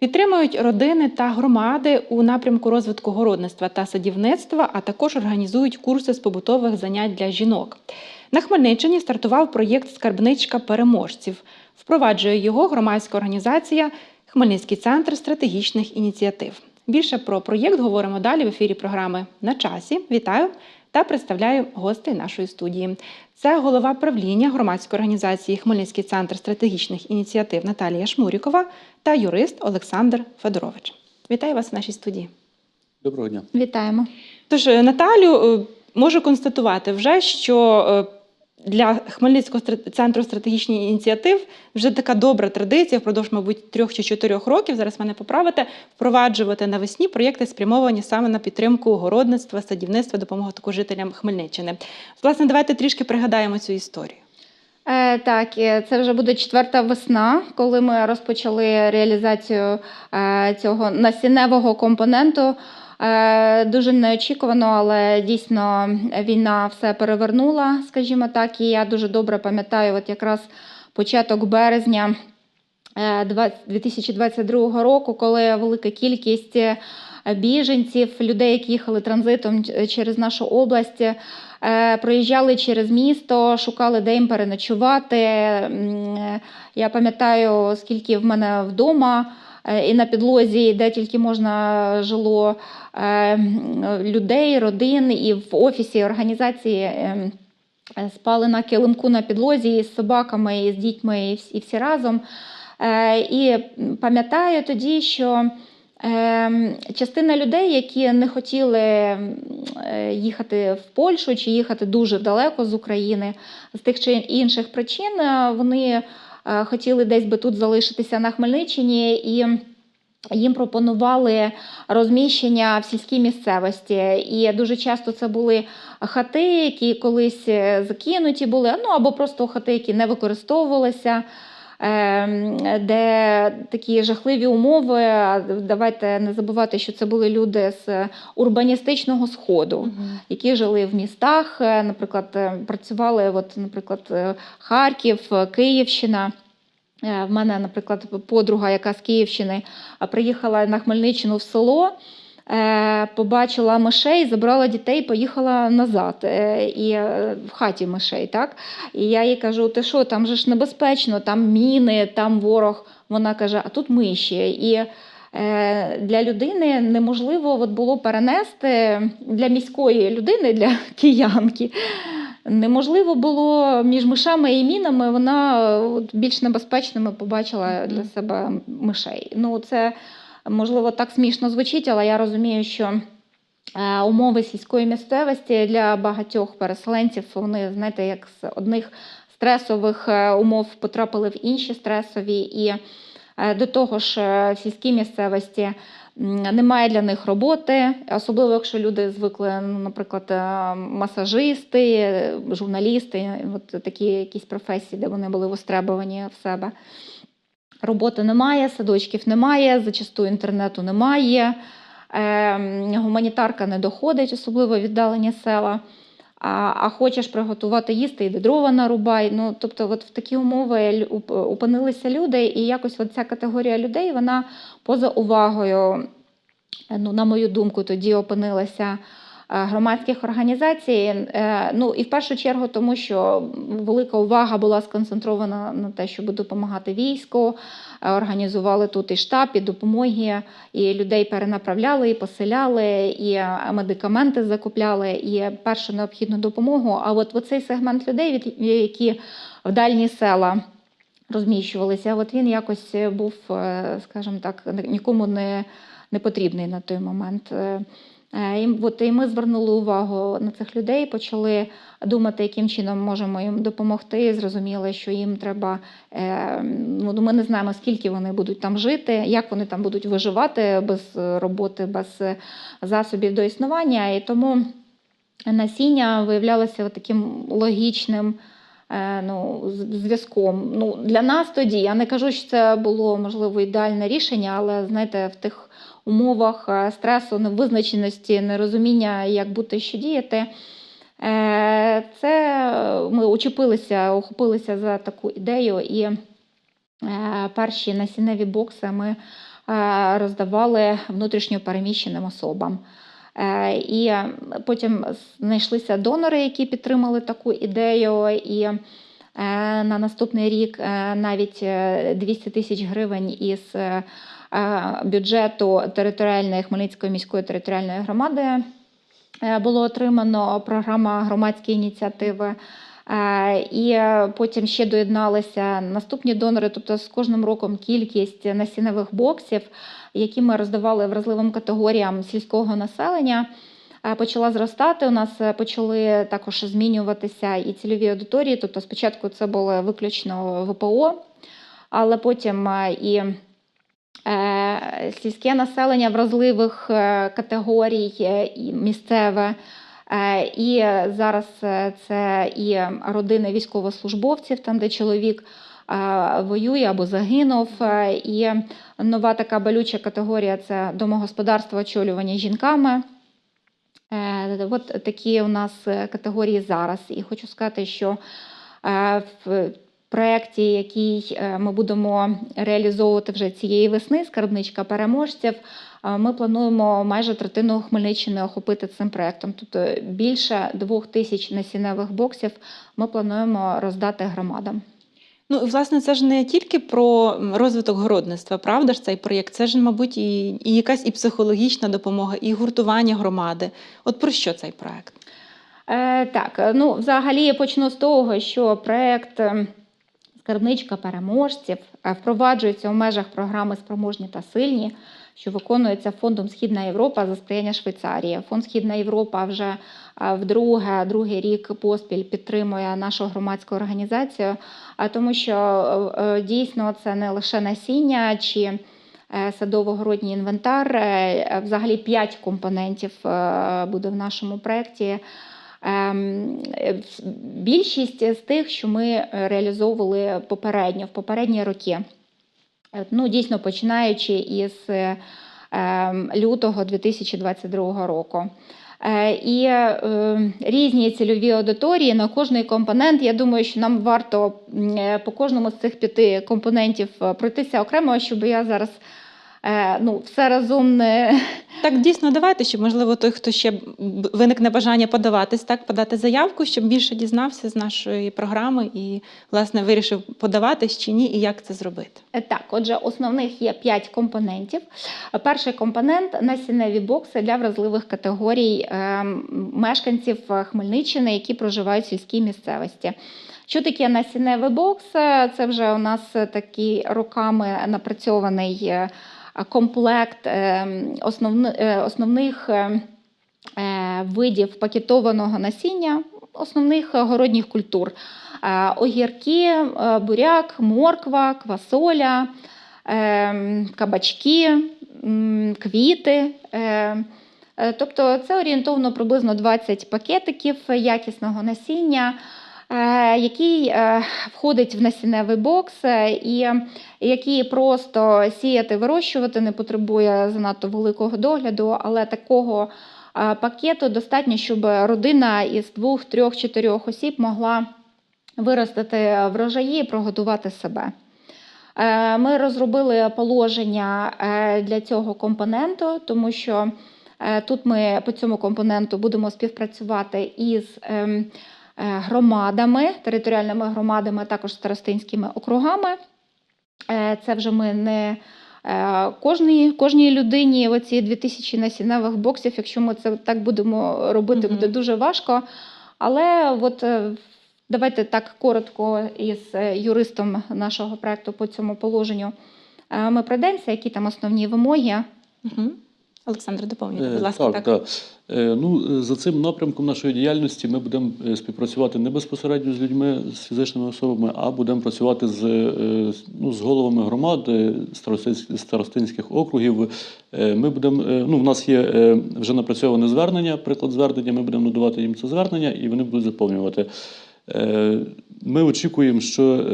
Підтримують родини та громади у напрямку розвитку городництва та садівництва, а також організують курси з побутових занять для жінок. На Хмельниччині стартував проєкт Скарбничка переможців. Впроваджує його громадська організація Хмельницький центр стратегічних ініціатив. Більше про проєкт говоримо далі в ефірі програми на часі. Вітаю та представляю гостей нашої студії. Це голова правління громадської організації Хмельницький центр стратегічних ініціатив Наталія Шмурікова та юрист Олександр Федорович. Вітаю вас в нашій студії. Доброго дня. Вітаємо. Тож, Наталю, е, можу констатувати вже, що е, для Хмельницького центру стратегічних ініціатив вже така добра традиція впродовж, мабуть, трьох чи чотирьох років. Зараз мене поправите, впроваджувати навесні проєкти, спрямовані саме на підтримку городництва, садівництва, допомогу також жителям Хмельниччини. Власне, давайте трішки пригадаємо цю історію. Е, так, це вже буде четверта весна, коли ми розпочали реалізацію е, цього насінневого компоненту. Е, дуже неочікувано, але дійсно війна все перевернула, скажімо так. І я дуже добре пам'ятаю, от якраз початок березня е, 20- 2022 року, коли велика кількість е, біженців, людей, які їхали транзитом через нашу область, е, проїжджали через місто, шукали, де їм переночувати. Е, Я пам'ятаю, скільки в мене вдома. Е, І на підлозі, де тільки можна жило е, людей, родин, і в офісі організації ем, спали на килимку на підлозі із собаками, і з дітьми, і всі, разом. Е, І пам'ятаю тоді, що ем, частина людей, які не хотіли їхати в Польщу чи їхати дуже далеко з України з тих чи інших причин, вони хотіли десь би тут залишитися на Хмельниччині і. Їм пропонували розміщення в сільській місцевості, і дуже часто це були хати, які колись е, закинуті були, ну або просто хати, які не використовувалися, де такі жахливі умови. Давайте не забувати, що це були люди з урбаністичного сходу які жили в містах, е, наприклад, е, працювали, от, наприклад, е, Харків, Київщина. В мене, наприклад, подруга, яка з Київщини, приїхала на Хмельниччину в село, побачила мишей, забрала дітей, поїхала назад. е, І е, в хаті мишей. Так? І я їй кажу: ти що, там же ж небезпечно, там міни, там ворог. Вона каже, а тут миші. І е, для людини неможливо от було перенести для міської людини, для киянки. Неможливо було між мишами і мінами, вона е, от, більш небезпечними побачила для себе мишей. Ну, це можливо так смішно звучить, але я розумію, що е, умови сільської місцевості для багатьох переселенців вони, знаєте, як з одних стресових е, умов потрапили в інші стресові. І е, до того ж, в сільській місцевості немає для них роботи, особливо якщо люди звикли, ну, наприклад, масажисти, журналісти, от такі якісь професії, де вони були востребовані в себе. Роботи немає, садочків немає, зачасту інтернету немає, е, гуманітарка не доходить, особливо віддалені села. А, а хочеш приготувати їсти, йди дрова нарубай. Ну, тобто, от в такі умови опинилися люди, і якось ця категорія людей вона поза увагою, е, ну, на мою думку, тоді опинилася громадських організацій. Е, Ну і в першу чергу, тому що велика увага була сконцентрована на те, щоб допомагати війську, е, організували тут і штаб, і допомоги, і людей перенаправляли, і поселяли, і е, медикаменти закупляли, і першу необхідну допомогу. А от цей сегмент людей, які в дальні села розміщувалися, от він якось був, е, скажімо так, нікому не, не потрібний на той момент. Е, от, і ми звернули увагу на цих людей, почали думати, яким чином можемо їм допомогти. Зрозуміли, що їм треба. е, Ну, ми не знаємо, скільки вони будуть там жити, як вони там будуть виживати без роботи, без засобів до існування. І тому насіння виявлялося таким логічним е, ну, зв'язком. Ну, для нас тоді, я не кажу, що це було можливо ідеальне рішення, але знаєте, в тих умовах е, стресу, невизначеності, нерозуміння, як бути, що діяти. е, Це ми учепилися, охопилися за таку ідею, і е, перші насінневі бокси ми е, роздавали внутрішньо переміщеним особам. Е, І е, потім знайшлися донори, які підтримали таку ідею. І е, на наступний рік е, навіть е, 200 тисяч гривень із е, е, бюджету територіальної Хмельницької міської територіальної громади е, було отримано програма громадські ініціативи. Е, І е, потім ще доєдналися наступні донори. Тобто з кожним роком кількість насінневих боксів, які ми роздавали вразливим категоріям сільського населення, е, почала зростати. У нас е, почали також змінюватися і цільові аудиторії. Тобто, спочатку це було виключно ВПО, але потім е, і е, сільське населення вразливих е, категорій, е, і місцеве. Е, І зараз е, це і родини військовослужбовців, там де чоловік е, воює або загинув. Е, І нова така болюча категорія це домогосподарство очолювання жінками. Е, От такі у нас е, категорії зараз. І хочу сказати, що е, проєкті, який е, ми будемо реалізовувати вже цієї весни, скарбничка переможців, е, ми плануємо майже третину Хмельниччини охопити цим проєктом. Тобто більше двох тисяч насінневих боксів ми плануємо роздати громадам. Ну, і, власне, це ж не тільки про розвиток городництва, правда ж цей проєкт? Це ж, мабуть, і, і якась і психологічна допомога, і гуртування громади. От про що цей проєкт? Е, так, ну взагалі я почну з того, що проект е, Скарбничка переможців е, впроваджується у межах програми Спроможні та сильні, що виконується фондом Східна Європа за сприяння Швейцарії. Фонд Східна Європа вже е, вдруге, другий рік поспіль підтримує нашу громадську організацію, тому що е, дійсно це не лише насіння чи садово-городній інвентар. Взагалі п'ять компонентів буде в нашому проєкті. Ем, е, Більшість з тих, що ми реалізовували попередньо, в попередні роки. Е, Ну, дійсно, починаючи із е, ем, лютого 2022 року. Е, І е, різні цільові аудиторії на кожний компонент. Я думаю, що нам варто е, по кожному з цих п'яти компонентів е, пройтися окремо, щоб я зараз е, ну, все разом не Так, дійсно, давайте, щоб, можливо, той, хто ще виникне бажання подаватись, так, подати заявку, щоб більше дізнався з нашої програми і, власне, вирішив подаватись чи ні, і як це зробити. Е, Так, отже, основних є 5 компонентів. Е, Перший компонент насінневі бокси для вразливих категорій ем, мешканців е, Хмельниччини, які проживають в сільській місцевості. Що таке насінневий бокс? Е, Це вже у нас е, такий роками напрацьований е, комплект е, основних е, е, видів пакетованого насіння, основних городніх культур. Огірки, буряк, морква, квасоля, кабачки, квіти. Тобто це орієнтовно приблизно 20 пакетиків якісного насіння, який е, входить в насінневий бокс, е, і який просто сіяти, вирощувати не потребує занадто великого догляду, але такого е, пакету достатньо, щоб родина із двох, трьох, чотирьох осіб могла виростити врожаї і прогодувати себе. Е, Ми розробили положення е, для цього компоненту, тому що е, тут ми по цьому компоненту будемо співпрацювати із ем, е, громадами, територіальними громадами, а також старостинськими округами. Е, Це вже ми не е, кожній, кожній людині оці 2000 насінневих боксів, якщо ми це так будемо робити, буде дуже важко. Але от е, давайте так коротко із е, юристом нашого проекту по цьому положенню е, ми пройдемося, які там основні вимоги. Угу. Олександр, доповніть, Е, будь ласка, так. так. Е, Ну, е, за цим напрямком нашої діяльності ми будемо співпрацювати не безпосередньо з людьми, з фізичними особами, а будемо працювати з, ну, з головами громад, старостинських, округів. Ми будемо, ну, в нас є вже напрацьоване звернення, приклад звернення, ми будемо надавати їм це звернення і вони будуть заповнювати. Ми очікуємо, що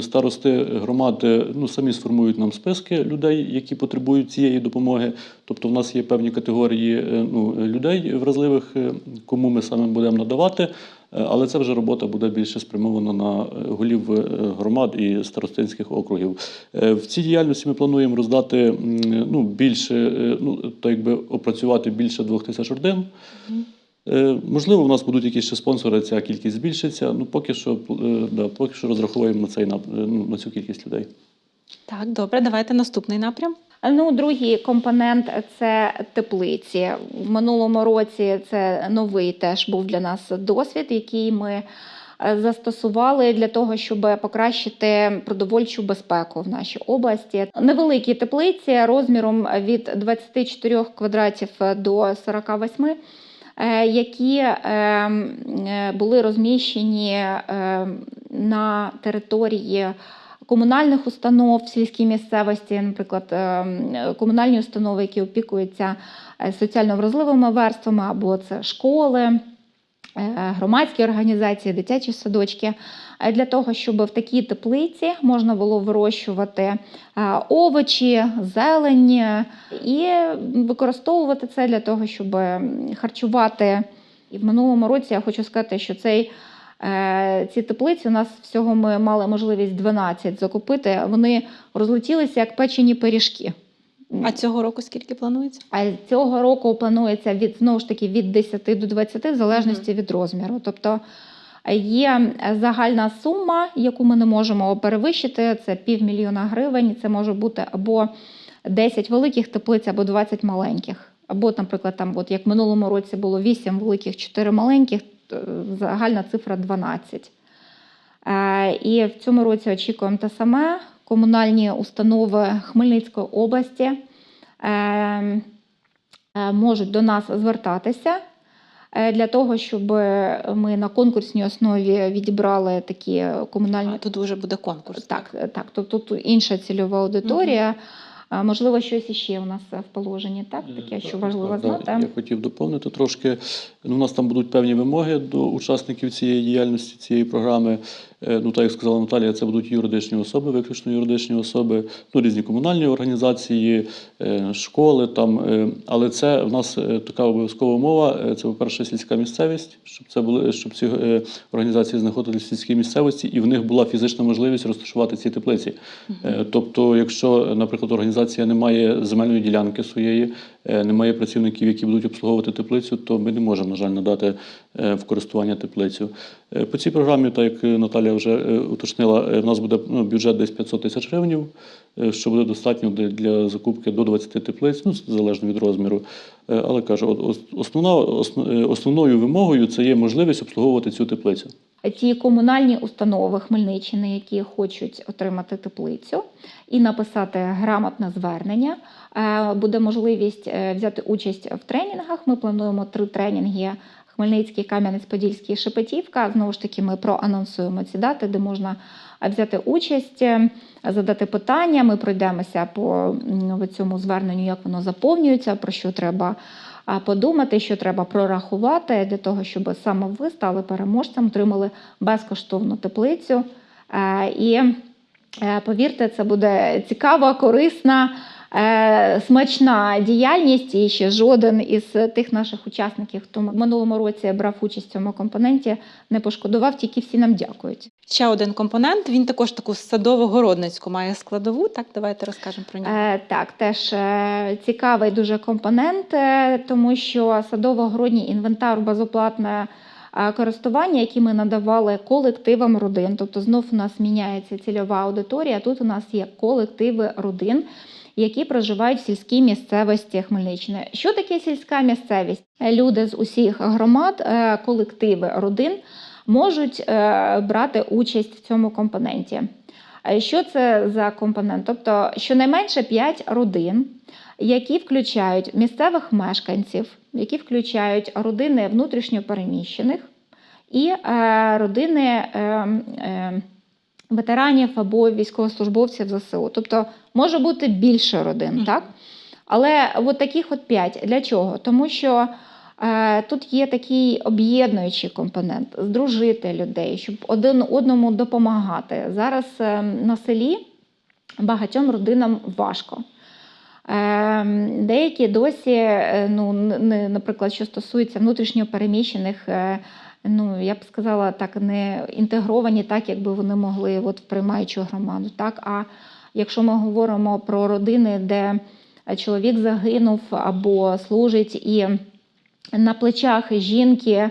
старости громади ну, самі сформують нам списки людей, які потребують цієї допомоги. Тобто, в нас є певні категорії е, ну, людей вразливих, е, кому ми саме будемо надавати Е, Але це вже робота буде більше спрямована на е, голів е, громад і старостинських округів. Е, В цій діяльності ми плануємо роздати ну, більше, е, ну, то якби опрацювати більше двох тисяч родин. Е, Можливо, у нас будуть якісь ще спонсори, ця кількість збільшиться. Ну, поки що, е, да, поки що розраховуємо на, цей, нап- е, ну, на цю кількість людей. Так, добре, давайте наступний напрям. Ну, другий компонент це теплиці. В минулому році це новий теж був для нас досвід, який ми застосували для того, щоб покращити продовольчу безпеку в нашій області. Невеликі теплиці розміром від 24 квадратів до 48 е, які е, е, були розміщені е, на території комунальних установ в сільській місцевості, наприклад, е, комунальні установи, які опікуються е, соціально вразливими верствами, або це школи, е, громадські організації, дитячі садочки. е, Для того, щоб в такій теплиці можна було вирощувати е, овочі, зелень е, і використовувати це для того, щоб харчувати. І в минулому році я хочу сказати, що цей Е, Ці теплиці у нас всього ми мали можливість 12 закупити. Вони розлетілися як печені пиріжки. А цього року скільки планується? А цього року планується від знову ж таки від 10 до 20, в залежності від розміру. Тобто е, є загальна сума, яку ми не можемо перевищити. Це півмільйона гривень. Це може бути або 10 великих теплиць, або 20 маленьких. Або, наприклад, там, от як в минулому році було 8 великих, 4 маленьких, то загальна цифра 12. Е, І в цьому році очікуємо те саме. Комунальні установи Хмельницької області е, е, можуть до нас звертатися е, для того, щоб ми на конкурсній основі відібрали такі комунальні А, тут вже буде конкурс. так, так, тобто тут інша цільова аудиторія. А, Можливо, щось іще у нас в положенні, так? Таке, що важливо Так, знати. Я хотів доповнити трошки. Ну, у нас там будуть певні вимоги до учасників цієї діяльності, цієї програми. Е, Ну, так як сказала Наталія, це будуть юридичні особи, виключно юридичні особи, ну, різні комунальні організації, е, школи там. е, Але це в нас така обов'язкова умова. Це, по-перше, сільська місцевість, щоб це були, щоб ці організації знаходилися в сільській місцевості, і в них була фізична можливість розташувати ці теплиці. Тобто, якщо, наприклад, організація не має земельної ділянки своєї, немає працівників, які будуть обслуговувати теплицю, то ми не можемо, на жаль, надати е, в користування теплицю. Е, По цій програмі, так як Наталія вже е, уточнила, е, в нас буде ну, бюджет десь 500 тисяч гривень, е, що буде достатньо для- закупки до 20 теплиць, ну, залежно від розміру. Е, Але кажу, основна, основ- е, основною вимогою це є можливість обслуговувати цю теплицю. Ті комунальні установи Хмельниччини, які хочуть отримати теплицю і написати грамотне звернення. е, Буде можливість е, взяти участь в тренінгах. Ми плануємо три тренінги. Хмельницький, Кам'янець-Подільський, Шепетівка. Знову ж таки, ми проанонсуємо ці дати, де можна взяти участь, е, задати питання. Ми пройдемося по цьому зверненню, як воно заповнюється, про що треба подумати, що треба прорахувати для того, щоб саме ви стали переможцем, отримали безкоштовну теплицю. Е, І е, повірте, це буде цікава, корисна, смачна діяльність. І ще жоден із тих наших учасників, хто в минулому році брав участь в цьому компоненті, не пошкодував, тільки всі нам дякують. Ще один компонент. Він також таку садово-городницьку має складову. Так, давайте розкажемо про нього. Е, так, теж е, цікавий дуже компонент, е, тому що садово-городній інвентар безоплатне е, користування, які ми надавали колективам родин. Тобто знов у нас міняється цільова аудиторія. Тут у нас є колективи родин. Які проживають в сільській місцевості Хмельниччини. Що таке сільська місцевість? Люди з усіх громад, е, колективи родин можуть е, брати участь в цьому компоненті. Е, Що це за компонент? Тобто щонайменше 5 родин, які включають місцевих мешканців, які включають родини внутрішньопереміщених і родини е, е, ветеранів або військовослужбовців ЗСУ. Тобто може бути більше родин, так? Але от таких от 5. Для чого? Тому що Е, Тут є такий об'єднуючий компонент здружити людей, щоб один одному допомагати. Зараз е, на селі багатьом родинам важко. Е, Деякі досі, е, ну, не- наприклад, що стосується внутрішньо переміщених, е, ну я б сказала, так не інтегровані, так якби вони могли от в приймаючу громаду. Так, а якщо ми говоримо про родини, де чоловік загинув або служить, і на плечах жінки.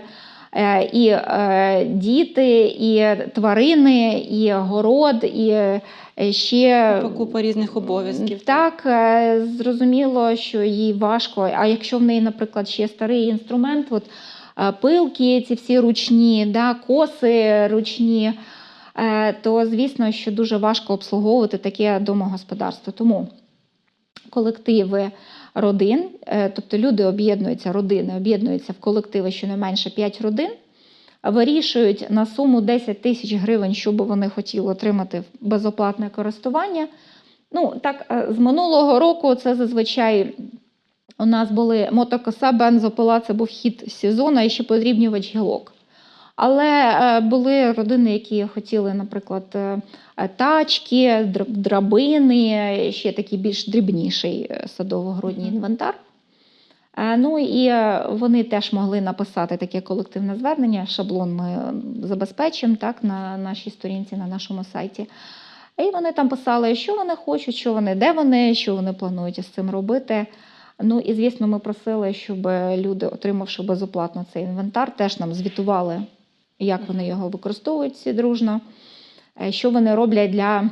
е, І е, діти, і тварини, і город, і е, ще Купа, різних обов'язків. так, зрозуміло, що їй важко. А якщо в неї, наприклад, ще старий інструмент, от пилки, ці всі ручні, да, коси ручні, е, то звісно, що дуже важко обслуговувати таке домогосподарство. Тому колективи родин, е, тобто люди об'єднуються, родини об'єднуються в колективи щонайменше 5 родин. Вирішують на суму 10 тисяч гривень, що би вони хотіли отримати безоплатне користування. Ну, так, е, з минулого року це зазвичай у нас були мотокоса, бензопила, це був хід сезону, і ще подрібнювач гілок. Але е, були родини, які хотіли, наприклад, е, тачки, драбини, ще такий більш дрібніший е, садово-городній інвентар. Ну і вони теж могли написати таке колективне звернення. Шаблон ми забезпечимо так, на нашій сторінці, на нашому сайті. І вони там писали, що вони хочуть, що вони, де вони, що вони планують із цим робити. Ну і звісно, ми просили, щоб люди, отримавши безоплатно цей інвентар, теж нам звітували, як вони його використовують всі дружно, е, що вони роблять для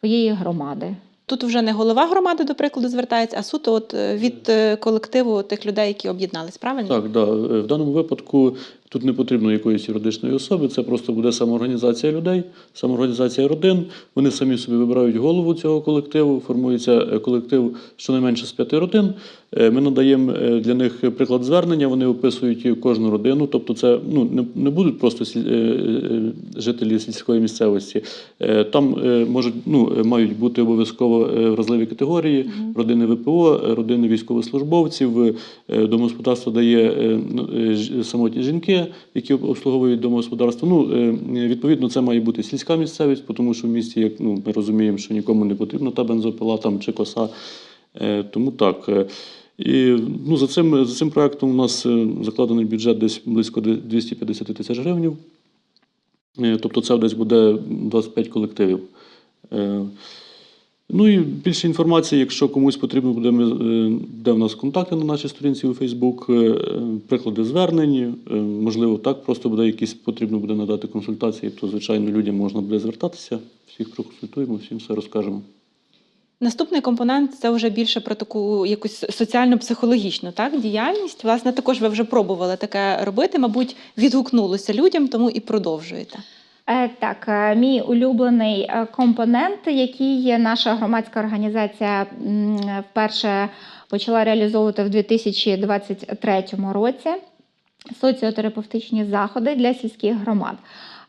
своєї громади. Тут вже не голова громади, до прикладу, звертається, а суто от е, від е, колективу тих людей, які об'єднались, правильно? Так, да. В даному випадку тут не потрібно якоїсь юридичної особи, це просто буде самоорганізація людей, самоорганізація родин. Вони самі собі вибирають голову цього колективу, формується е, колектив щонайменше з п'яти родин. Е, Ми надаємо е, для них приклад звернення, вони описують кожну родину. Тобто, це ну, не, не будуть просто жителі сільської місцевості. Там можуть, ну, мають бути обов'язково вразливі категорії, родини ВПО, родини військовослужбовців, домогосподарство дає ну, самотні жінки, які обслуговують домогосподарство. Ну, е, відповідно, це має бути сільська місцевість, тому що в місті, як ну, ми розуміємо, що нікому не потрібна та бензопила там чи коса. Е, Тому так. е, І ну, за, цим, за цим проектом у нас закладений бюджет десь близько 250 тисяч гривень. Тобто це десь буде 25 колективів. Ну і більше інформації, якщо комусь потрібно буде, ми, е, де в нас контакти на нашій сторінці у Фейсбук, е, приклади звернень, е, можливо, так просто буде якісь потрібно буде надати консультації, то звичайно людям можна буде звертатися. Всіх проконсультуємо, всім все розкажемо. Наступний компонент це вже більше про таку якусь соціально-психологічну так, діяльність. Власне, також ви вже пробували таке робити, мабуть, відгукнулося людям, тому і продовжуєте. Е, Так, е, мій улюблений е, компонент, який наша громадська організація вперше почала реалізовувати в 2023 році. Соціотерапевтичні заходи для сільських громад.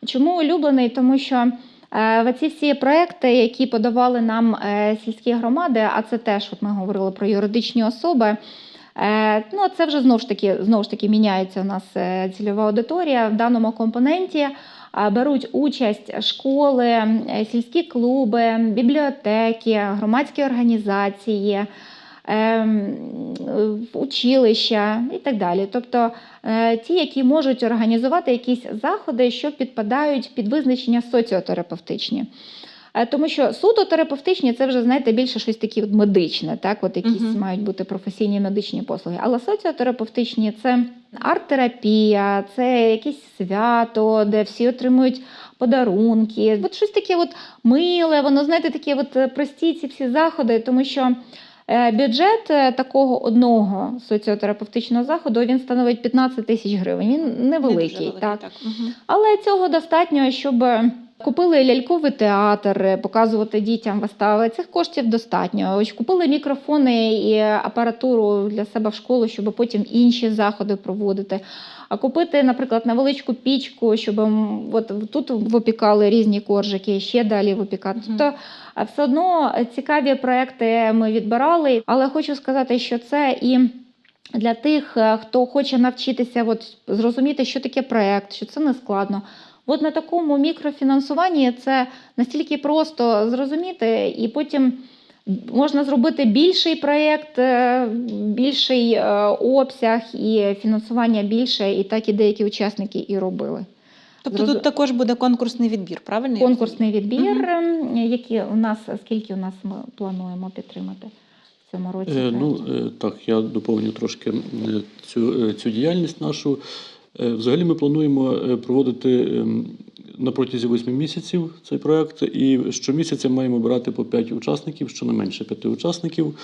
Чому улюблений? Тому що ці всі проекти, які подавали нам сільські громади, а це теж, от ми говорили про юридичні особи. Ну, це вже знову ж таки знову ж таки міняється у нас цільова аудиторія в даному компоненті. Беруть участь школи, сільські клуби, бібліотеки, громадські організації, ем, училища і так далі. Тобто е, ті, які можуть організувати якісь заходи, що підпадають під визначення соціотерапевтичні. Е, Тому що суто терапевтичні це вже, знаєте, більше щось таке от медичне, так, от якісь Мгм. мають бути професійні медичні послуги. Але соціотерапевтичні це арт-терапія, це якесь свято, де всі отримують подарунки. От щось таке от миле, воно, знаєте, такі от е, прості ці всі заходи, тому що. е, Бюджет такого одного соціотерапевтичного заходу він становить 15 тисяч гривень. Він Не дуже невеликий, так. Мгм. Але цього достатньо, щоб купили ляльковий театр, е, показувати дітям вистави. Цих коштів достатньо. Ось купили мікрофони і апаратуру для себе в школу, щоб потім інші заходи проводити. А купити, наприклад, невеличку пічку, щоб от тут випікали різні коржики, ще далі випікати. Тобто все одно цікаві проекти ми відбирали, але хочу сказати, що це і для тих, е, хто хоче навчитися, от, зрозуміти, що таке проект, що це не складно. От на такому мікрофінансуванні це настільки просто зрозуміти і потім Можна зробити більший проєкт, е, більший е, обсяг і фінансування більше, і так і деякі учасники і робили. Тобто Зрозу- тут також буде конкурсний відбір, правильно? Конкурсний відбір, ем, який у нас скільки у нас ми плануємо підтримати цьому році? Е, Ну е, так, я доповню трошки цю, цю діяльність нашу. Е, Взагалі ми плануємо е, проводити ем, на протязі восьми місяців цей проект, і щомісяця маємо брати по 5 учасників, щонайменше 5 учасників.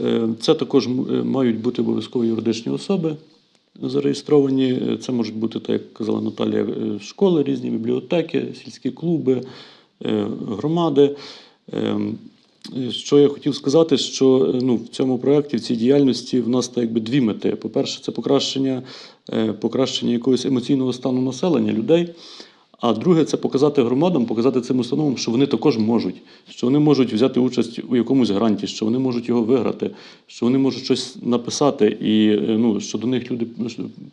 Е, Це також мають бути обов'язково юридичні особи зареєстровані. Це можуть бути, так як казала Наталія, школи, різні бібліотеки, сільські клуби, громади. Е, Що я хотів сказати, що е, ну, в цьому проєкті, в цій діяльності, в нас так якби дві мети. По-перше, це покращення, е, покращення якогось емоційного стану населення людей. А друге, це показати громадам, показати цим установам, що вони також можуть, що вони можуть взяти участь у якомусь гранті, що вони можуть його виграти, що вони можуть щось написати, і ну, що до них люди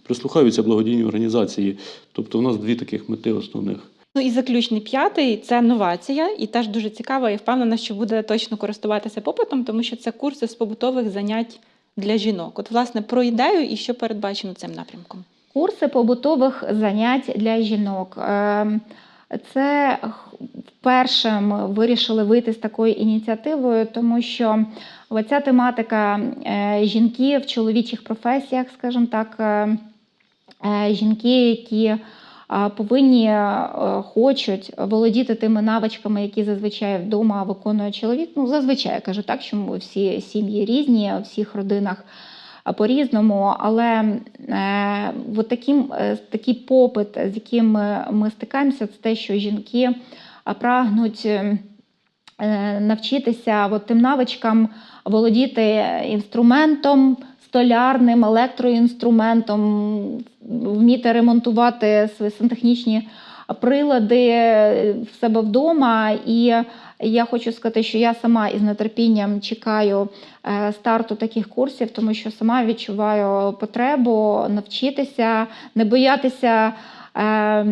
прислухаються благодійні організації. Тобто, у нас дві таких мети основних. Ну і заключний п'ятий це новація, і теж дуже цікава. Я впевнена, що буде точно користуватися попитом, тому що це курси з побутових занять для жінок. От, власне, про ідею і що передбачено цим напрямком. Курси побутових занять для жінок. Ем, Це вперше ми вирішили вийти з такою ініціативою, тому що ця тематика е, жінки в чоловічих професіях, скажімо так, е, е, жінки, які повинні е, хочуть володіти тими навичками, які зазвичай вдома виконує чоловік. Ну, зазвичай кажу так, що всі сім'ї різні, у всіх родинах по-різному, але е, от таким, е, такий попит, з яким ми, ми стикаємося, це те, що жінки прагнуть е, навчитися от тим навичкам володіти інструментом. Столярним електроінструментом, вміти ремонтувати свої сантехнічні прилади в себе вдома. І я хочу сказати, що я сама із нетерпінням чекаю е, старту таких курсів, тому що сама відчуваю потребу навчитися, не боятися е,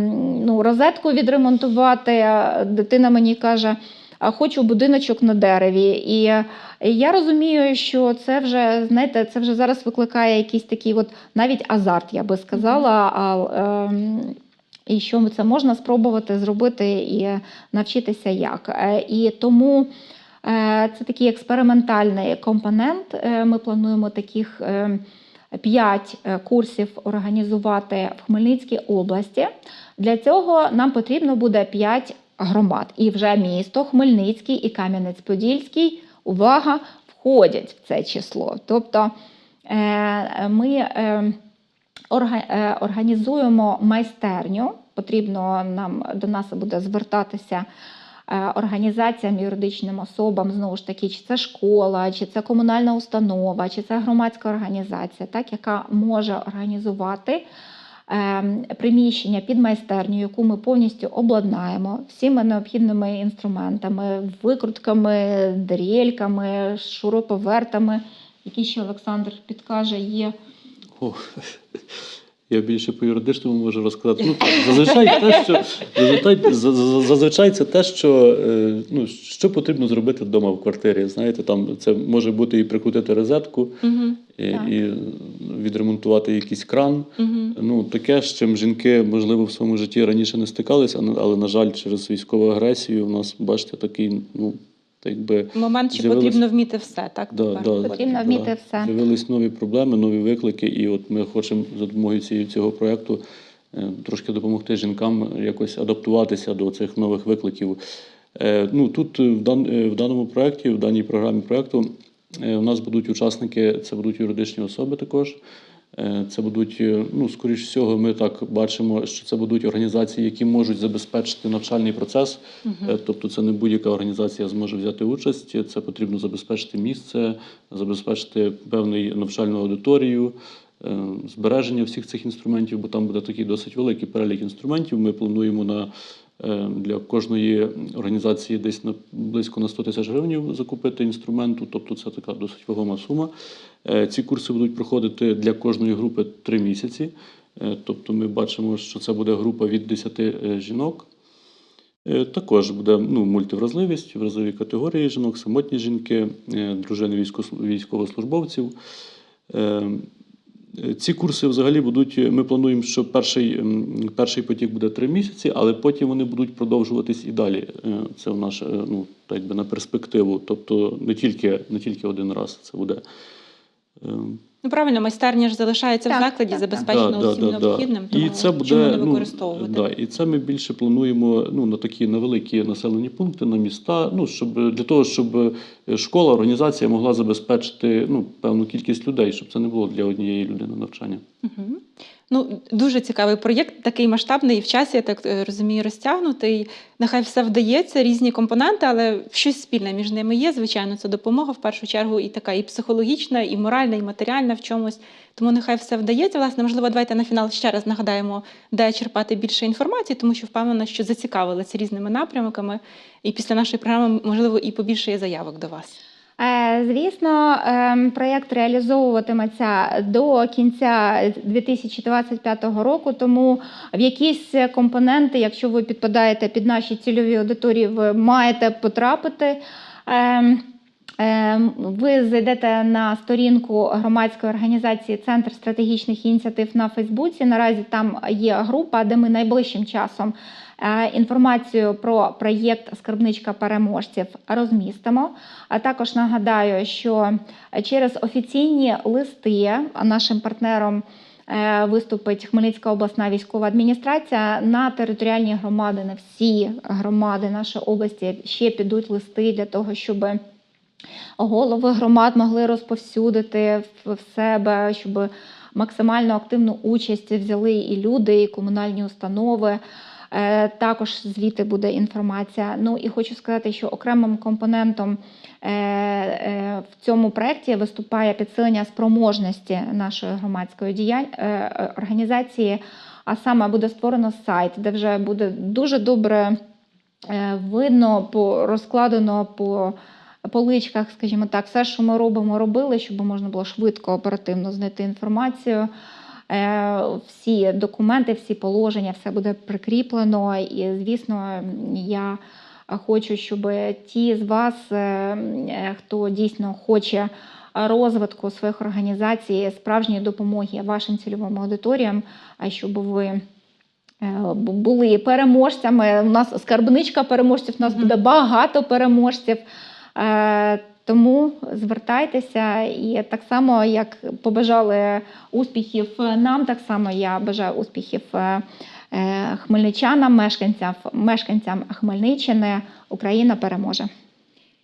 ну, розетку відремонтувати. Дитина мені каже. «А Хочу будиночок на дереві, і я розумію, що це вже знаєте, це вже зараз викликає якийсь такий, от навіть азарт, я би сказала. А, ем, і що це можна спробувати зробити і навчитися як. Е, І тому е, це такий експериментальний компонент. Е, Ми плануємо таких е, п'ять курсів організувати в Хмельницькій області. Для цього нам потрібно буде 5 громад. І вже місто Хмельницький і Кам'янець-Подільський, увага, входять в це число. Тобто е, ми е, е, організуємо майстерню. Потрібно нам до нас буде звертатися організаціям, юридичним особам, знову ж таки, чи це школа, чи це комунальна установа, чи це громадська організація, так, яка може організувати приміщення під майстерню, яку ми повністю обладнаємо всіми необхідними інструментами, викрутками, дрельками, шуруповертами, які ще Олександр підкаже, є. Я більше по юридичному можу розказати. Ну, зазвичай те, що зазвичай, за- за- зазвичай це те, що, е, ну, що потрібно зробити вдома в квартирі. Знаєте, там це може бути і прикрутити розетку, Угу. і, і відремонтувати якийсь кран. Угу. Ну, таке, з чим жінки, можливо, в своєму житті раніше не стикалися, але, на жаль, через військову агресію у нас, бачите, такий, ну, так якби. Момент, що З'явилось- потрібно вміти все, так? Да, тепер? да, Потрібно да. вміти все. З'явились нові проблеми, нові виклики, і от ми хочемо за допомогою цієї- цього проєкту е, трошки допомогти жінкам якось адаптуватися до цих нових викликів. Е, Ну, тут в, дан, е, в даному проєкті, в даній програмі проєкту, е, у нас будуть учасники, це будуть юридичні особи також. Е, Це будуть, е, ну, скоріш всього, ми так бачимо, що це будуть організації, які можуть забезпечити навчальний процес. Е, Тобто, це не будь-яка організація зможе взяти участь. Це потрібно забезпечити місце, забезпечити певну навчальну аудиторію, збереження всіх цих інструментів, бо там буде такий досить великий перелік інструментів. Ми плануємо на для кожної організації десь на близько на 100 тисяч гривень закупити інструменту, тобто це така досить вагома сума. Е, Ці курси будуть проходити для кожної групи три місяці. Е, Тобто ми бачимо, що це буде група від 10 е, жінок. Е, Також буде ну, мультивразливість, вразливі категорії жінок, самотні жінки, е, дружини військовослужбовців. Е, е, Ці курси взагалі будуть. Ми плануємо, що перший, перший потік буде три місяці, але потім вони будуть продовжуватись і далі. Е, Це в наш, е, ну, так би на перспективу. Тобто не тільки, не тільки один раз це буде. Ну правильно, майстерня ж залишається Так, в закладі, так, забезпечена усім необхідним. І тому це буде чому не ну, використовувати? да, і це ми більше плануємо ну, на такі невеликі населені пункти, на міста. Ну щоб для того, щоб е, школа, організація могла забезпечити ну, певну кількість людей, щоб це не було для однієї людини навчання. Мгм. Ну, дуже цікавий проєкт, такий масштабний в часі, я так е, розумію, розтягнутий. Нехай все вдається, різні компоненти, але щось спільне між ними є. Звичайно, це допомога в першу чергу і така, і психологічна, і моральна, і матеріальна в чомусь. Тому нехай все вдається. Власне, можливо, давайте на фінал ще раз нагадаємо, де черпати більше інформації, тому що впевнена, що зацікавилися різними напрямками. І після нашої програми, можливо, і побільше є заявок до вас. Е, Звісно, ем, проєкт реалізовуватиметься до кінця 2025 року, тому в якісь компоненти, якщо ви підпадаєте під наші цільові аудиторії, ви маєте потрапити. Ем, Ви зайдете на сторінку громадської організації Центр стратегічних ініціатив на Фейсбуці. Наразі там є група, де ми найближчим часом е, інформацію про проєкт Скарбничка переможців розмістимо. А також нагадаю, що через офіційні листи нашим партнером е, виступить Хмельницька обласна військова адміністрація. На територіальні громади, на всі громади нашої області ще підуть листи для того, щоб голови громад могли розповсюдити в себе, щоб максимально активну участь взяли і люди, і комунальні установи. Е, Також звідти буде інформація. Ну і хочу сказати, що окремим компонентом е, е, в цьому проєкті виступає підсилення спроможності нашої громадської організації. А саме буде створено сайт, де вже буде дуже добре видно, розкладено по поличках, скажімо так, все, що ми робимо, робили, щоб можна було швидко, оперативно знайти інформацію. Е, Всі документи, всі положення, все буде прикріплено. І, звісно, я хочу, щоб ті з вас, е, е, хто дійсно хоче розвитку своїх організацій, справжньої допомоги вашим цільовим аудиторіям, а щоб ви були переможцями. У нас скарбничка переможців, у нас буде багато переможців. Е, Тому звертайтеся і так само, як побажали успіхів нам, так само я бажаю успіхів е, е, хмельничанам, мешканцям, мешканцям Хмельниччини. Україна переможе.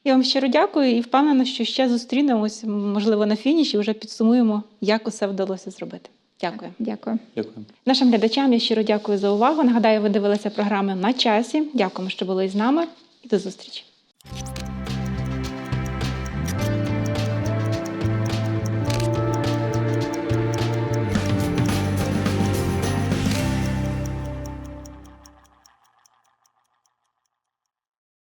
Я вам щиро дякую і впевнена, що ще зустрінемось, можливо, на фініші вже підсумуємо, як усе вдалося зробити. Дякую. Дякую. Дякую. Нашим глядачам я щиро дякую за увагу. Нагадаю, ви дивилися програми на часі. Дякуємо, що були з нами, і до зустрічі.